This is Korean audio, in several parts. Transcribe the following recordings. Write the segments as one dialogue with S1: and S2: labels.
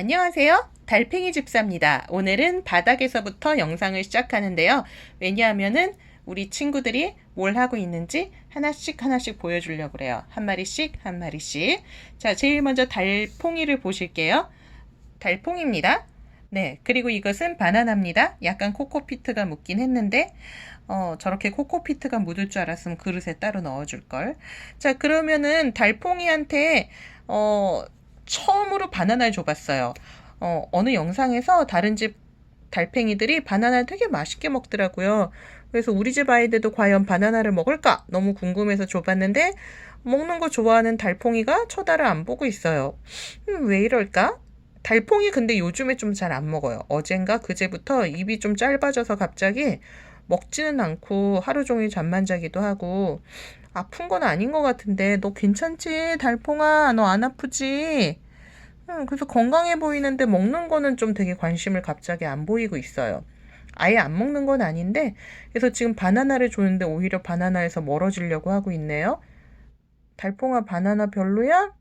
S1: 안녕하세요. 달팽이 집사입니다. 오늘은 바닥에서부터 영상을 시작하는데요. 왜냐하면은 우리 친구들이 뭘 하고 있는지 하나씩 하나씩 보여주려고 그래요. 한 마리씩 한 마리씩. 자, 제일 먼저 달팽이를 보실게요. 달팽이입니다. 네, 그리고 이것은 바나나입니다. 약간 코코피트가 묻긴 했는데, 어, 저렇게 코코피트가 묻을 줄 알았으면 그릇에 따로 넣어줄 걸. 자, 그러면은 달팽이한테, 어, 처음으로 바나나를 줘봤어요. 어, 어느 영상에서 다른 집 달팽이들이 바나나를 되게 맛있게 먹더라고요. 그래서 우리 집 아이들도 과연 바나나를 먹을까? 너무 궁금해서 줘봤는데, 먹는 거 좋아하는 달팽이가 쳐다를 안 보고 있어요. 음, 왜 이럴까? 달팽이 근데 요즘에 좀 잘 안 먹어요. 어젠가 그제부터 입이 좀 짧아져서 갑자기 먹지는 않고 하루 종일 잠만 자기도 하고 아픈 건 아닌 것 같은데 너 괜찮지? 달팽아 너 안 아프지? 음, 그래서 건강해 보이는데 먹는 거는 좀 되게 관심을 갑자기 안 보이고 있어요. 아예 안 먹는 건 아닌데 그래서 지금 바나나를 줬는데 오히려 바나나에서 멀어지려고 하고 있네요. 달팽아 바나나 별로야?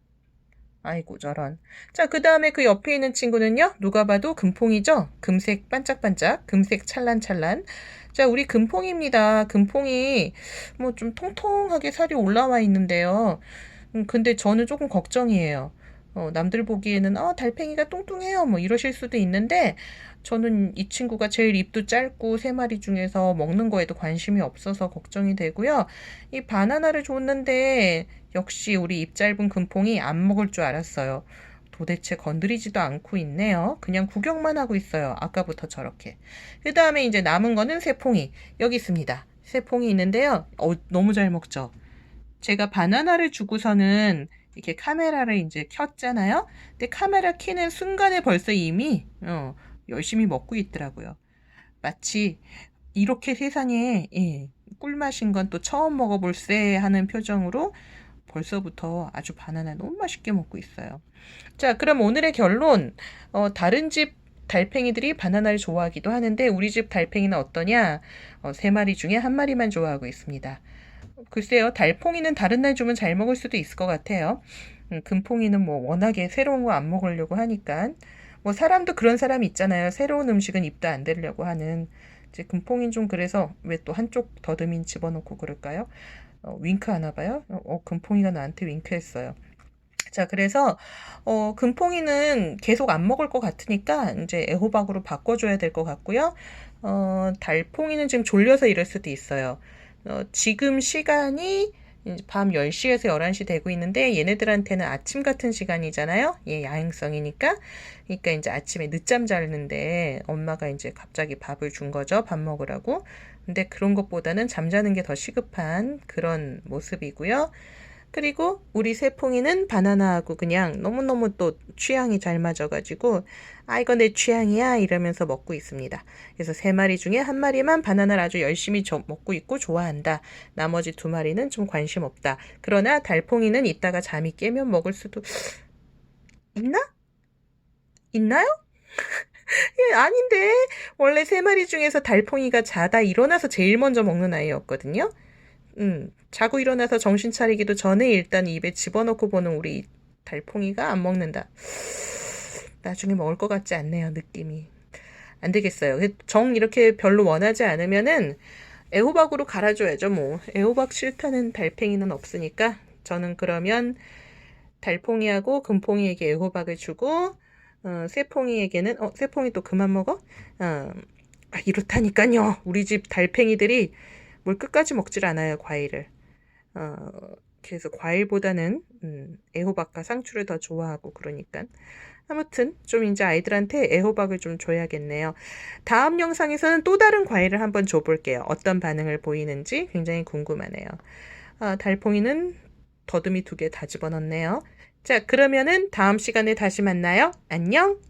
S1: 아이고 저런. 자, 그 다음에 그 옆에 있는 친구는요. 누가 봐도 금퐁이죠. 금색 반짝반짝, 금색 찰란찰란. 자, 우리 금퐁입니다. 금퐁이 뭐 좀 통통하게 살이 올라와 있는데요. 음, 근데 저는 조금 걱정이에요. 어, 남들 보기에는 어, 달팽이가 뚱뚱해요. 뭐 이러실 수도 있는데 저는 이 친구가 제일 입도 짧고 세 마리 중에서 먹는 거에도 관심이 없어서 걱정이 되고요. 이 바나나를 줬는데 역시 우리 입 짧은 금퐁이 안 먹을 줄 알았어요. 도대체 건드리지도 않고 있네요. 그냥 구경만 하고 있어요. 아까부터 저렇게. 그 다음에 이제 남은 거는 새퐁이. 여기 있습니다. 새퐁이 있는데요. 어, 너무 잘 먹죠? 제가 바나나를 주고서는 이렇게 카메라를 이제 켰잖아요. 근데 카메라 켜는 순간에 벌써 이미 어, 열심히 먹고 있더라고요. 마치 이렇게 세상에 예, 꿀맛인 건 또 처음 먹어볼세 하는 표정으로 벌써부터 아주 바나나 너무 맛있게 먹고 있어요. 자, 그럼 오늘의 결론. 어, 다른 집 달팽이들이 바나나를 좋아하기도 하는데 우리 집 달팽이는 어떠냐? 어, 세 마리 중에 한 마리만 좋아하고 있습니다. 글쎄요, 달팽이는 다른 날 주면 잘 먹을 수도 있을 것 같아요. 음, 금팽이는 뭐 워낙에 새로운 거 안 먹으려고 하니까. 뭐 사람도 그런 사람이 있잖아요. 새로운 음식은 입도 안 대려고 하는. 이제 금팽이는 좀 그래서 왜 또 한쪽 더듬인 집어넣고 그럴까요? 어, 윙크 하나 봐요? 어, 어, 금팽이가 나한테 윙크했어요. 자, 그래서, 어, 금팽이는 계속 안 먹을 것 같으니까, 이제 애호박으로 바꿔줘야 될 것 같고요. 어, 달팽이는 지금 졸려서 이럴 수도 있어요. 어, 지금 시간이 밤 10시에서 11시 되고 있는데, 얘네들한테는 아침 같은 시간이잖아요? 얘 야행성이니까. 그러니까 이제 아침에 늦잠 자는데, 엄마가 이제 갑자기 밥을 준 거죠. 밥 먹으라고. 근데 그런 것보다는 잠자는 게 더 시급한 그런 모습이고요. 그리고 우리 새퐁이는 바나나하고 그냥 너무너무 또 취향이 잘 맞아가지고 아 이거 내 취향이야 이러면서 먹고 있습니다. 그래서 세 마리 중에 한 마리만 바나나를 아주 열심히 먹고 있고 좋아한다. 나머지 두 마리는 좀 관심 없다. 그러나 달팽이는 이따가 잠이 깨면 먹을 수도 있나? 있나요? 예, 아닌데. 원래 세 마리 중에서 달팽이가 자다 일어나서 제일 먼저 먹는 아이였거든요. 음, 자고 일어나서 정신 차리기도 전에 일단 입에 집어넣고 보는 우리 달팽이가 안 먹는다. 나중에 먹을 것 같지 않네요, 느낌이. 안 되겠어요. 정 이렇게 별로 원하지 않으면은 애호박으로 갈아줘야죠, 뭐. 애호박 싫다는 달팽이는 없으니까 저는 그러면 달팽이하고 금팽이에게 애호박을 주고 어, 새팽이에게는 어, 새팽이 또 그만 먹어? 어, 아, 이렇다니까요. 우리 집 달팽이들이 뭘 끝까지 먹질 않아요, 과일을. 어, 그래서 과일보다는 음, 애호박과 상추를 더 좋아하고 그러니까. 아무튼 좀 이제 아이들한테 애호박을 좀 줘야겠네요. 다음 영상에서는 또 다른 과일을 한번 줘볼게요. 어떤 반응을 보이는지 굉장히 궁금하네요. 아, 달팽이는 더듬이 두 개 다 집어넣네요. 자, 그러면은 다음 시간에 다시 만나요. 안녕!